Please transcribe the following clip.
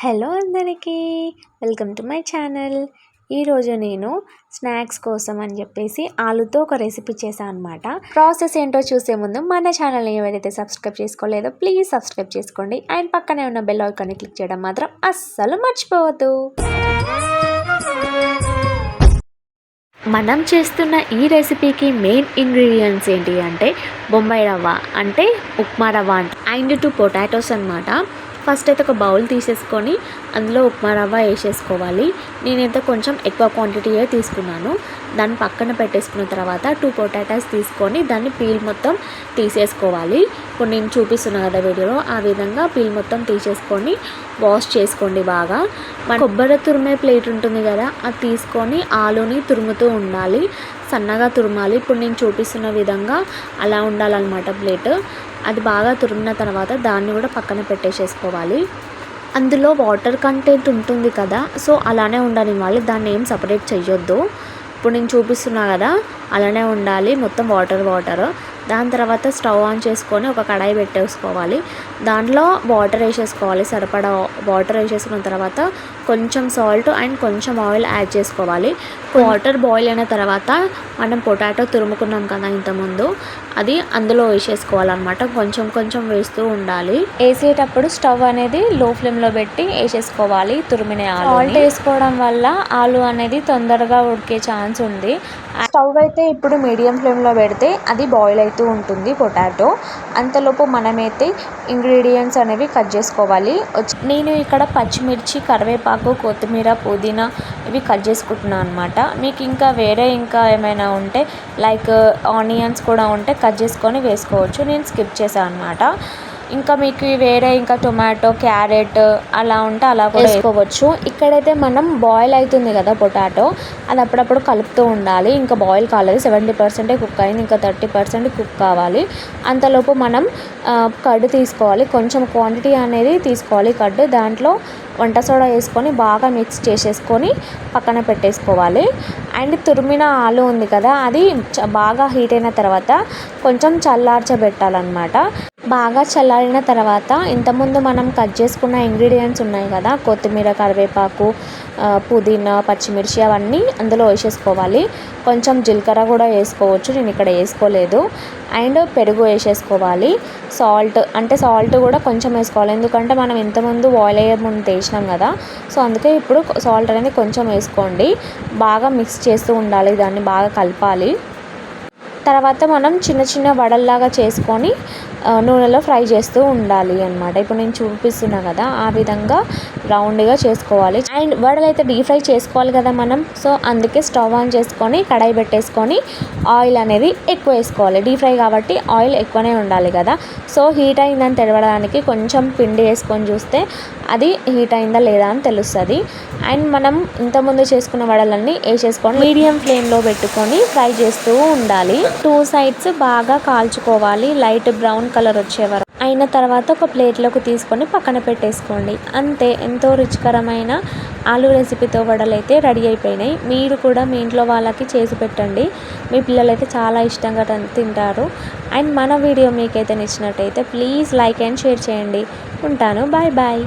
Hello అందరికీ welcome to my channel. ఈరోజు నేను స్నాక్స్ కోసం అని చెప్పేసి ఆలుతో ఒక రెసిపీ చేశాను అనమాట ప్రాసెస్ ఏంటో చూసే ముందు మన ఛానల్ని ఎవరైతే సబ్స్క్రైబ్ చేసుకోలేదో ప్లీజ్ సబ్స్క్రైబ్ చేసుకోండి. అండ్ పక్కనే ఉన్న బెల్ ఐకాన్ని క్లిక్ చేయడం మాత్రం అస్సలు మర్చిపోవద్దు. మనం చేస్తున్న ఈ రెసిపీకి మెయిన్ ఇంగ్రీడియంట్స్ ఏంటి అంటే బొంబాయి రవ్వ అంటే upma rava and two potatoes అనమాట ఫస్ట్ అయితే ఒక బౌల్ తీసేసుకొని అందులో ఉప్మా రవ్వ వేసేసుకోవాలి. నేనైతే కొంచెం ఎక్కువ క్వాంటిటీయే తీసుకున్నాను. దాన్ని పక్కన పెట్టేసుకున్న తర్వాత టూ పొటాటోస్ తీసుకొని దాన్ని పీల్ మొత్తం తీసేసుకోవాలి. ఇప్పుడు నేను చూపిస్తున్నాను కదా వీడియోలో ఆ విధంగా పీల్ మొత్తం తీసేసుకొని వాష్ చేసుకోండి బాగా. మన కొబ్బరి తురిమే ప్లేట్ ఉంటుంది కదా అది తీసుకొని ఆలుని తురుముతూ ఉండాలి. సన్నగా తురమాలి. ఇప్పుడు నేను చూపిస్తున్న విధంగా అలా ఉండాలన్నమాట ప్లేట్. అది బాగా తురిమిన తర్వాత దాన్ని కూడా పక్కన పెట్టేసేసుకోవాలి. అందులో వాటర్ కంటెంట్ ఉంటుంది కదా సో అలానే ఉండనివ్వాలి దాన్ని ఏం సపరేట్ చేయొద్దు ఇప్పుడు నేను చూపిస్తున్నా కదా అలానే ఉండాలి. మొత్తం వాటర్ వాటర్. దాని తర్వాత స్టవ్ ఆన్ చేసుకొని ఒక కడాయి పెట్టేసుకోవాలి. దాంట్లో వాటర్ వేసేసుకోవాలి. సరిపడా వాటర్ వేసేసుకున్న తర్వాత కొంచెం సాల్ట్ అండ్ కొంచెం ఆయిల్ యాడ్ చేసుకోవాలి. వాటర్ బాయిల్ అయిన తర్వాత మనం పొటాటో తురుముకున్నాం కదా ఇంతకుముందు. అది అందులో వేసేసుకోవాలన్నమాట. కొంచెం కొంచెం వేస్తూ ఉండాలి. వేసేటప్పుడు స్టవ్ అనేది లో ఫ్లేమ్లో పెట్టి వేసేసుకోవాలి తురిమిన సాల్ట్ వేసుకోవడం వల్ల ఆలు అనేది తొందరగా ఉడికే ఛాన్స్ ఉంది. స్టవ్ అయితే ఇప్పుడు మీడియం ఫ్లేమ్లో పెడితే అది బాయిల్ అవుతూ ఉంటుంది పొటాటో. అంతలోపు మనమైతే ఇంగ్రీడియంట్స్ అనేవి కట్ చేసుకోవాలి. నేను ఇక్కడ పచ్చిమిర్చి కరివేపాకు కొత్తిమీర పుదీనా ఇవి కట్ చేసుకుంటున్నాను అనమాట మీకు ఇంకా వేరే ఇంకా ఏమైనా ఉంటే లైక్ ఆనియన్స్ కూడా ఉంటే కట్ చేసుకొని వేసుకోవచ్చు. నేను స్కిప్ చేశాను అనమాట ఇంకా మీకు వేరే ఇంకా టొమాటో క్యారెట్ అలా ఉంటే అలా కూడా వేసుకోవచ్చు. ఇక్కడైతే మనం బాయిల్ అవుతుంది కదా పొటాటో అది అప్పుడప్పుడు కలుపుతూ ఉండాలి. ఇంకా బాయిల్ కాలేదు. సెవెంటీ పర్సెంటే కుక్ అయింది. ఇంకా థర్టీ పర్సెంట్ కుక్ కావాలి. అంతలోపు మనం కడ్డు తీసుకోవాలి. కొంచెం క్వాంటిటీ అనేది తీసుకోవాలి కడ్డు దాంట్లో వంట సోడా వేసుకొని బాగా మిక్స్ చేసేసుకొని పక్కన పెట్టేసుకోవాలి. అండ్ తురిమిన ఆలు ఉంది కదా అది బాగా హీట్ అయిన తర్వాత కొంచెం చల్లార్చబెట్టాలన్నమాట. బాగా చల్లారిన తర్వాత ఇంతకుముందు మనం కట్ చేసుకున్న ఇంగ్రీడియంట్స్ ఉన్నాయి కదా కొత్తిమీర కరివేపాకు పుదీనా పచ్చిమిర్చి అవన్నీ అందులో వేసేసుకోవాలి. కొంచెం జీలకర్ర కూడా వేసుకోవచ్చు నేను ఇక్కడ వేసుకోలేదు. అండ్ పెరుగు వేసేసుకోవాలి. సాల్ట్ అంటే సాల్ట్ కూడా కొంచెం వేసుకోవాలి. ఎందుకంటే మనం ఇంతకుముందు బాయిల్ అయ్యే ముందు వేసినాం కదా సో అందుకే ఇప్పుడు సాల్ట్ అనేది కొంచెం వేసుకోండి. బాగా మిక్స్ చేస్తూ ఉండాలి దాన్ని బాగా కలపాలి. తర్వాత మనం చిన్న చిన్న వడల్లాగా చేసుకొని నూనెలో ఫ్రై చేస్తూ ఉండాలి అనమాట ఇప్పుడు నేను చూపిస్తున్నా కదా ఆ విధంగా రౌండ్గా చేసుకోవాలి. అండ్ వడలు అయితే డీప్ ఫ్రై చేసుకోవాలి కదా మనం. సో అందుకే స్టవ్ ఆన్ చేసుకొని కడాయి పెట్టేసుకొని ఆయిల్ అనేది ఎక్కువ వేసుకోవాలి. డీప్ ఫ్రై కాబట్టి ఆయిల్ ఎక్కువనే ఉండాలి కదా. సో హీట్ అయిందని తెలవడానికి కొంచెం పిండి వేసుకొని చూస్తే అది హీట్ అయిందా లేదా అని తెలుస్తుంది. అండ్ మనం ఇంతకుముందు చేసుకున్న వడలన్నీ వేసేసుకొని మీడియం ఫ్లేమ్లో పెట్టుకొని ఫ్రై చేస్తూ ఉండాలి. టూ సైడ్స్ బాగా కాల్చుకోవాలి. లైట్ బ్రౌన్ కలర్ వచ్చేవారు అయిన తర్వాత ఒక ప్లేట్లోకి తీసుకొని పక్కన పెట్టేసుకోండి. అంతే ఎంతో రుచికరమైన ఆలు రెసిపీతో వడలైతే రెడీ అయిపోయినాయి. మీరు కూడా మీ ఇంట్లో వాళ్ళకి చేసి పెట్టండి. మీ పిల్లలైతే చాలా ఇష్టంగా తింటారు. అండ్ మన వీడియో మీకైతే నచ్చినట్టయితే ప్లీజ్ లైక్ అండ్ షేర్ చేయండి. ఉంటాను. Bye bye.